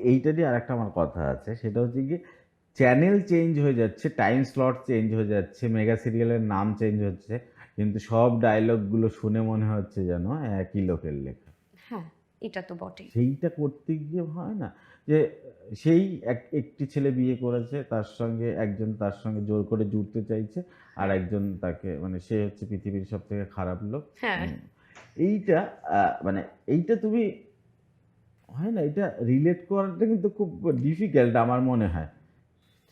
এই- এইটারই আর একটা আমার কথা আছে। সেটা হচ্ছে কি চ্যানেল চেঞ্জ হয়ে যাচ্ছে টাইম স্লট চেঞ্জ হয়ে যাচ্ছে মেগা সিরিয়ালের নাম চেঞ্জ হচ্ছে কিন্তু সব ডায়লগগুলো শুনে মনে হচ্ছে যেন একই লোকের লেখা। হ্যাঁ এটা তো বটে সেইটা করতে গিয়ে হয় না যে সেই এক একটি ছেলে বিয়ে করেছে তার সঙ্গে একজন তার সঙ্গে জোর করে জুড়তে চাইছে আর একজন তাকে মানে সে হচ্ছে পৃথিবীর সব থেকে খারাপ লোক। হ্যাঁ। এইটা মানে এইটা তুমি হয় না এটা রিলেট করাটা কিন্তু খুব ডিফিকাল্ট আমার মনে হয়।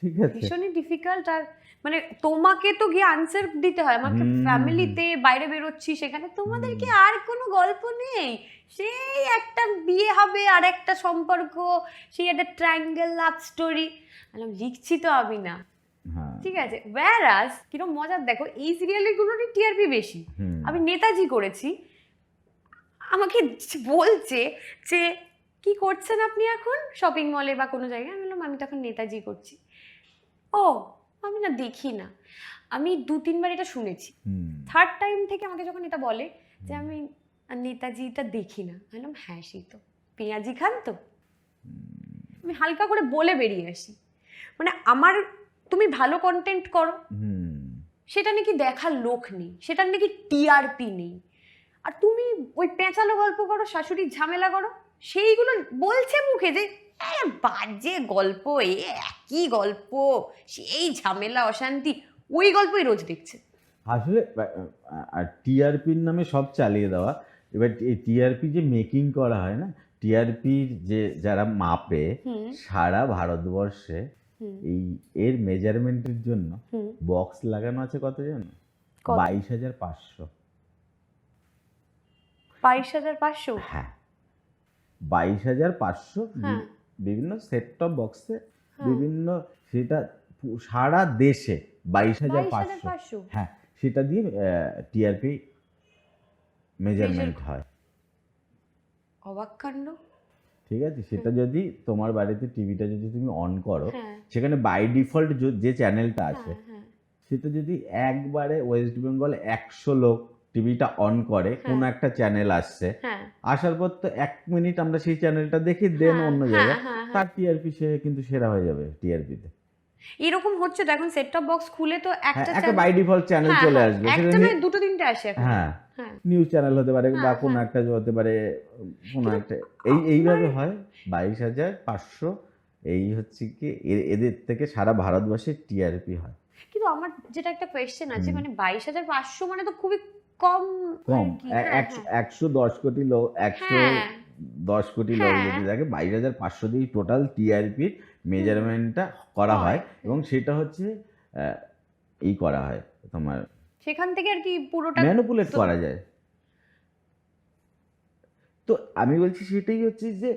ঠিক আছে? ভীষণই ডিফিকাল্ট আর মানে তোমাকে তো গিয়ে আনসার দিতে হয়। আমাকে। ফ্যামিলিতে বাইরে বেরোচ্ছি সেখানে তোমাদেরকে আর কোনো গল্প নেই? সেই একটা বিয়ে হবে আর একটা সম্পর্ক সেই একটা ট্রায়াঙ্গেল লাভ স্টোরি বললাম লিখছি তো আমি না। হ্যাঁ। ঠিক আছে? ওয়ারাস কীরকম মজার দেখো এই সিরিয়ালগুলোরই টিআরপি বেশি। আমি নেতাজি করেছি। আমাকে বলছে যে কি করছেন আপনি এখন? শপিং মলে বা কোনো জায়গায়? আমি বললাম আমি তখন নেতাজি করছি। ও আমি না দেখি না। আমি দু তিনবার এটা শুনেছি। থার্ড টাইম থেকে আমাকে যখন এটা বলে যে আমি নেতাজিটা দেখি না আমি বললাম হ্যাঁ সেই তো। পেঁয়াজি খান তো। আমি হালকা করে বলে বেরিয়ে আসি। মানে আমার তুমি ভালো কন্টেন্ট করো। সেটা নাকি দেখার লোক নেই সেটার নাকি টিআরপি নেই। আর তুমি ওই পেঁচালো গল্প করো শাশুড়ির ঝামেলা করো। সেইগুলো বলছে মুখে যে "এ, বাজে গল্প এ একই গল্প সেই ঝামেলা অশান্তি ওই গল্পই রোজ দেখছে। আসলে টিআরপির নামে সব চালিয়ে দেওয়া। এবার টিআরপি যে মেকিং করা হয় না টিআরপির যে যারা মাপে সারা ভারতবর্ষে এই এর মেজারমেন্টের জন্য বক্স লাগানো আছে কত জানো বাইশ হাজার পাঁচশো। বাইশ হাজার পাঁচশো? হ্যাঁ। বাইশ হাজার পাঁচশো হ্যাঁ। বিভিন্ন সেট টপ বক্সে। বিভিন্ন সেটা সারা দেশে বাইশ হাজার পাঁচশো। হ্যাঁ সেটা দিয়ে টিআরপি মেজারমেন্ট হয়। অবাক কাণ্ড। ঠিক আছে? সেটা যদি তোমার বাড়িতে টিভিটা যদি তুমি অন করো হ্যাঁ। সেখানে বাই ডিফল্ট যে চ্যানেলটা আছে হ্যাঁ। সেটা যদি একবারে ওয়েস্ট বেঙ্গল একশো লোক টিভিটা অন করে কোনো একটা চ্যানেল আসছে। হ্যাঁ। আসার পর তো এক মিনিট আমরা সেই চ্যানেলটা দেখি দেন হ্যাঁ, অন্য হ্যাঁ, জায়গায়। হ্যাঁ, হ্যাঁ। তার টিআরপি সে কিন্তু সেরা হয়ে যাবে টিআরপিতে এরকম হচ্ছে তো এখন সেট টপ বক্স খুলে তো হ্যাঁ একটা একটা বাই ডিফল্ট চ্যানেল হ্যাঁ, চলে হ্যাঁ, আসবে। একটা নয় দুটো তিনটে আসে হ্যাঁ। হ্যাঁ। নিউজ চ্যানেল হতে পারে বা কোন হ্যাঁ। একটা হতে পারে কোন একটা। এই এইভাবে হয় বাইশ হাজার পাঁচশো। এই হচ্ছে কি এদের থেকে সারা ভারতবর্ষে টিআরপি হয়। কিন্তু আমার যেটা একটা কোয়েশ্চেন আছে মানে বাইশ হাজার পাঁচশো মানে তো খুবই কম কম। এ- হ্যাঁ, একশো- দশ কোটি লোক একশো হ্যাঁ। দশ কোটি লোক হ্যাঁ। যদি থাকে বাইশ হাজার পাঁচশো দিয়ে টোটাল টিআরপির মেজারমেন্টটা করা হয় হয়। এবং সেটা হচ্ছে এই করা হয় তোমার সেখান থেকে আর কি পুরোটা ম্যানুপুলেট করা যায় তো আমি বলছি সেটাই হচ্ছে যে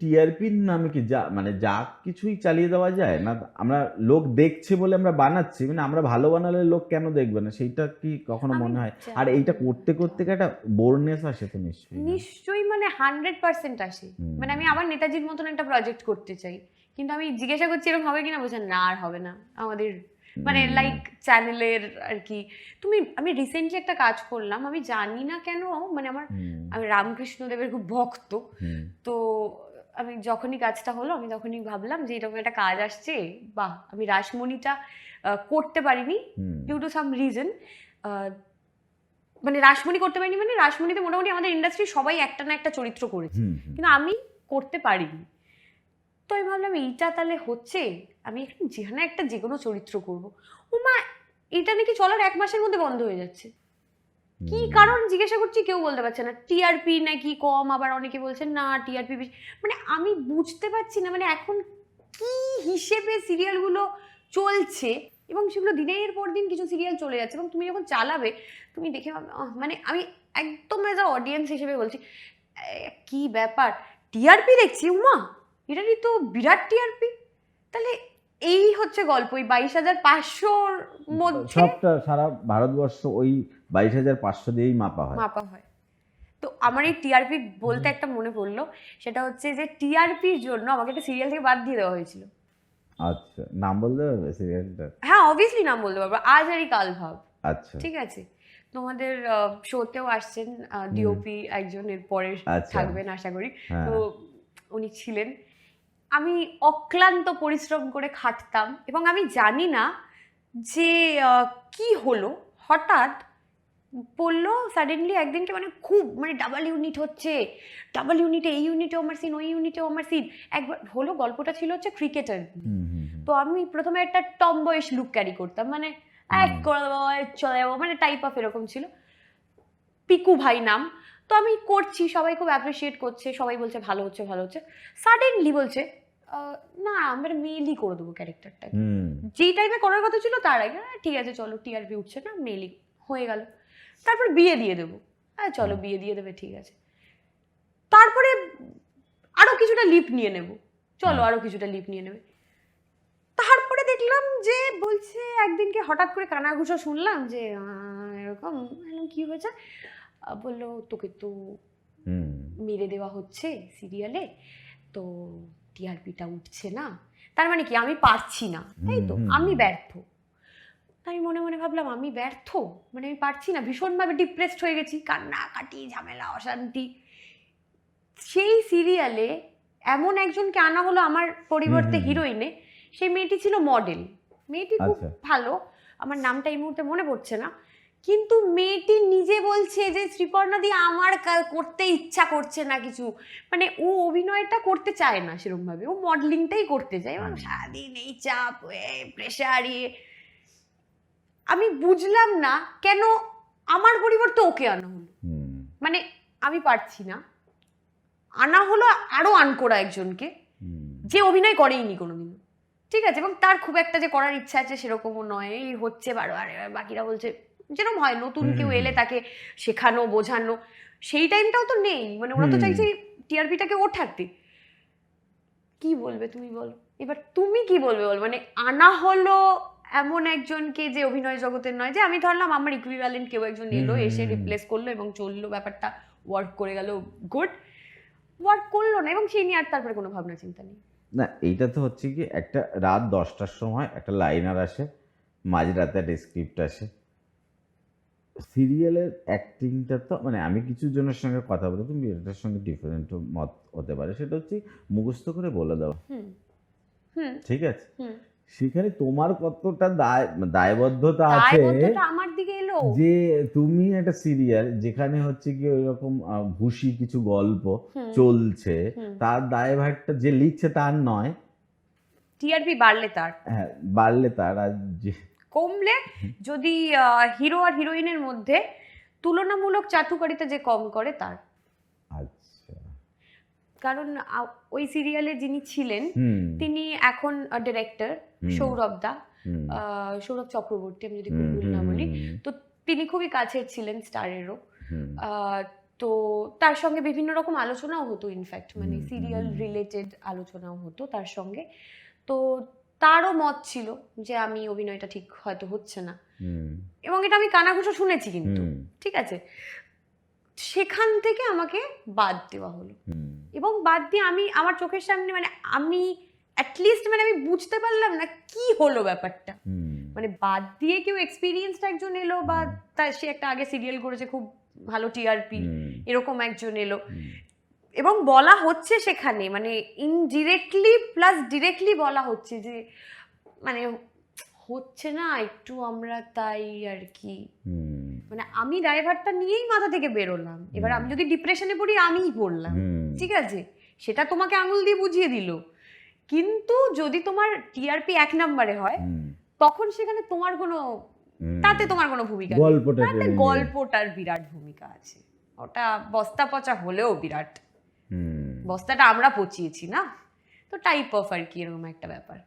টিআরপির নামে কি যা মানে যা কিছুই চালিয়ে দেওয়া যায় না? আমরা লোক দেখছে বলে আমরা বানাচ্ছি মানে আমরা ভালো বানালে লোক কেন দেখবে না? সেইটা কি কখনো মনে হয়? আর এইটা করতে করতে একটা বোরনেস আসে তো নিশ্চয়ই নিশ্চয়ই মানে হান্ড্রেড পার্সেন্ট আসে। মানে আমি আবার নেতাজির মতন একটা প্রজেক্ট করতে চাই। কিন্তু আমি জিজ্ঞাসা করছি এরকম হবে কিনা? বলছেন না আর হবে না। আমাদের মানে লাইক চ্যানেলের আর কি। তুমি আমি রিসেন্টলি একটা কাজ করলাম আমি জানি না কেন মানে আমার আমি রামকৃষ্ণদেবের খুব ভক্ত। তো আমি যখনই কাজটা হলো আমি তখনই ভাবলাম যে এরকম একটা কাজ আসছে বাহ! আমি রাসমণিটা করতে পারিনি ডিউ টু সাম রিজন মানে রাসমণি করতে পারিনি মানে রাসমণিতে মোটামুটি আমাদের ইন্ডাস্ট্রি সবাই একটা না একটা চরিত্র করেছে। কিন্তু আমি করতে পারিনি। তো আমি ভাবলাম এইটা তাহলে হচ্ছে আমি একটু যেখানে একটা যে কোনো চরিত্র করব। ও মা এটা নাকি চলার এক মাসের মধ্যে বন্ধ হয়ে যাচ্ছে। কি কারণ জিজ্ঞাসা করছি কেউ বলতে পারছে না। টিআরপি নাকি কম আবার অনেকে বলছেন না টিআরপি বেশি। মানে আমি বুঝতে পারছি না মানে এখন কি হিসেবে সিরিয়ালগুলো চলছে এবং সেগুলো দিনের পর দিন কিছু সিরিয়াল চলে যাচ্ছে এবং তুমি যখন চালাবে তুমি দেখে মানে আমি একদম এজ আ অডিয়েন্স হিসেবে বলছি কি ব্যাপার? টিআরপি দেখছি উমা! এটারই তো বিরাট টিআরপি তাহলে এই হচ্ছে গল্প ওই বাইশ হাজার পাঁচশোর মধ্যে সবটা সারা ভারতবর্ষ ওই বাইশ হাজার পাঁচশো দিয়েই মাপা হয়। মাপা হয়। তো আমার এই টিআরপি বলতে একটা মনে পড়ল সেটা হচ্ছে যে টিআরপির জন্য আমাকে একটা সিরিয়াল থেকে বাদ দিয়ে দেওয়া হয়েছিল। আচ্ছা নাম বলতে পারবে সিরিয়ালটা হ্যাঁ অবভিয়াসলি নাম বলতে পারব। আজ আরই কাল ভাব। আচ্ছা। ঠিক আছে? তোমাদের শোতেও আসছেন ডিওপি একজনের পরে আচ্ছা। থাকবেন আশা করি। হ্যাঁ। তো উনি ছিলেন। আমি অক্লান্ত পরিশ্রম করে খাটতাম এবং আমি জানি না যে কি হলো। হঠাৎ বলল সাডেনলি একদিনকে মানে খুব মানে ডাবল ইউনিট হচ্ছে। ডাবল ইউনিটে এই ইউনিটেও আমার সিন ওই ইউনিটেও আমার সিন একবার হলো গল্পটা ছিল হচ্ছে ক্রিকেটার। তো আমি প্রথমে একটা টম বয়েস লুক ক্যারি করতাম মানে এক। করে দেবো চলে যাব মানে টাইপ অফ এরকম ছিল। পিকু ভাই নাম। তো আমি করছি সবাই খুব অ্যাপ্রিসিয়েট করছে সবাই বলছে ভালো হচ্ছে ভালো হচ্ছে। সাডেনলি বলছে না আমরা মেলই করে দেবো ক্যারেক্টারটা যেই টাইমে করার কথা ছিল তার আগে "হ্যাঁ, ঠিক আছে চলো টিআরপি উঠছে না মেলই হয়ে গেল। তারপর বিয়ে দিয়ে দেবো। হ্যাঁ চলো বিয়ে দিয়ে দেবে ঠিক আছে। তারপরে আরও কিছুটা লিপ নিয়ে নেব। চলো হুম। আরও কিছুটা লিপ নিয়ে নেবে। তারপরে দেখলাম যে বলছে একদিনকে হঠাৎ করে কানাঘুষো শুনলাম যে এরকম কি হয়েছে? বলল তোকে তো মেরে দেওয়া হচ্ছে সিরিয়ালে তো টিআরপিটা উঠছে না। তার মানে কি আমি পারছি না। তাই তো আমি ব্যর্থ। আমি মনে মনে ভাবলাম আমি ব্যর্থ। মানে আমি পারছি না ভীষণভাবে ডিপ্রেসড হয়ে গেছি। কান্না কাটি ঝামেলা অশান্তি। সেই সিরিয়ালে এমন একজনকে আনা হলো আমার পরিবর্তে। হিরোইনে সেই মেয়েটি ছিল মডেল মেয়েটি খুব আচ্ছা। ভালো। আমার নামটা এই মুহূর্তে মনে পড়ছে না। কিন্তু মেয়েটি নিজে বলছে যে শ্রীপর্ণা দি আমার করতে ইচ্ছা করছে না কিছু। মানে ও অভিনয়টা করতে চায় না সেরকম ভাবে ও মডেলিংটাই করতে চায়। এবং। সারাদিন এই চাপ প্রেশার ইয়ে আমি বুঝলাম না কেন আমার পরিবর্তে ওকে আনা হলো। মানে আমি পারছি না। আনা হলো আরও আন করা একজনকে যে অভিনয় করেইনি কোনোদিন ঠিক আছে? এবং তার খুব একটা যে করার ইচ্ছা আছে সেরকমও নয়। এই হচ্ছে বারবার এবার বাকিরা বলছে যেরকম হয় নতুন কেউ এলে তাকে শেখানো বোঝানো। সেই টাইমটাও তো নেই। মানে ওরা তো চাইছে টিআরপিটাকে ওঠাতে কি বলবে তুমি বলো? এবার তুমি কি বলবে বল? মানে আনা হলো এমন একজনকে যে অভিনয় জগতের নয় যে আমি ধরলাম আমার ইকুইভ্যালেন্ট কেউ একজন এলো এসে রিপ্লেস করল এবং চলল ব্যাপারটা ওয়ার্ক করে গেল গুড ওয়ার্ক করল না এবং সেই নিয়ে আর তারপরে কোনো ভাবনা চিন্তা নেই। না এইটা তো হচ্ছে কি একটা রাত দশটার সময় একটা লাইনার আসে মাঝরাতে একটা স্ক্রিপ্ট আসে। সিরিয়ালের অ্যাক্টিংটা তো মানে আমি কিছু জনের সঙ্গে কথা বলে তুমি এটার সঙ্গে ডিফারেন্ট মত হতে পারে। সেটা হচ্ছে মুখস্থ করে বলে দাও। হুম হুম। ঠিক আছে? সেখানে তোমার কতটা দায় দায়বদ্ধতা আছে আমার দিকে এলো। যে তুমি একটা সিরিয়াল যেখানে হচ্ছে কি ওইরকম আহ, ভুসি কিছু গল্প চলছে। তার দায়ভারটা যে লিখছে তার নয়। টিআরপি বাড়লে তার। হ্যাঁ বাড়লে তার আর যে কমলে যদি হিরো আর হিরোইনের মধ্যে তুলনামূলক চাটুকারিতা যে কম করে তার। আচ্ছা। কারণ ওই সিরিয়ালে যিনি ছিলেন তিনি এখন ডিরেক্টর সৌরভ দা সৌরভ চক্রবর্তী আমি যদি ভুল না বলি। তো তিনি খুবই কাছের ছিলেন স্টারেরও। তো তার সঙ্গে বিভিন্ন রকম আলোচনাও হতো ইনফ্যাক্ট মানে সিরিয়াল রিলেটেড আলোচনাও হতো তার সঙ্গে। তো তারও মত ছিল যে আমি অভিনয়টা ঠিক হয়তো হচ্ছে না। এবং এটা আমি কানাঘুষো শুনেছি কিন্তু ঠিক আছে? সেখান থেকে আমাকে বাদ দেওয়া হলো। এবং বাদ দিয়ে আমি আমার চোখের সামনে মানে আমি অ্যাটলিস্ট মানে আমি বুঝতে পারলাম না কি হলো ব্যাপারটা। মানে বাদ দিয়ে কেউ এক্সপিরিয়েন্সড একজন এলো বা। তার সে একটা আগে সিরিয়াল করেছে খুব ভালো টিআরপি এরকম একজন এলো। এবং বলা হচ্ছে সেখানে মানে ইনডিরেক্টলি প্লাস ডিরেক্টলি বলা হচ্ছে যে মানে হচ্ছে না একটু আমরা তাই আর কি। মানে আমি ড্রাইভারটা নিয়েই মাথা থেকে বেরোলাম। এবার আমি যদি ডিপ্রেশনে পড়ি আমিই পড়লাম। ঠিক আছে? সেটা তোমাকে আঙুল দিয়ে বুঝিয়ে দিল। কিন্তু যদি তোমার টিআরপি এক নম্বরে হয় তখন সেখানে তোমার কোনো তাতে তোমার কোনো ভূমিকা গল্পটা তাতে গল্পটার বিরাট ভূমিকা আছে। ওটা বস্তা পচা হলেও বিরাট। বস্তাটা আমরা পচিয়েছি না? তো টাইপ অফ আর কি এরকম একটা ব্যাপার।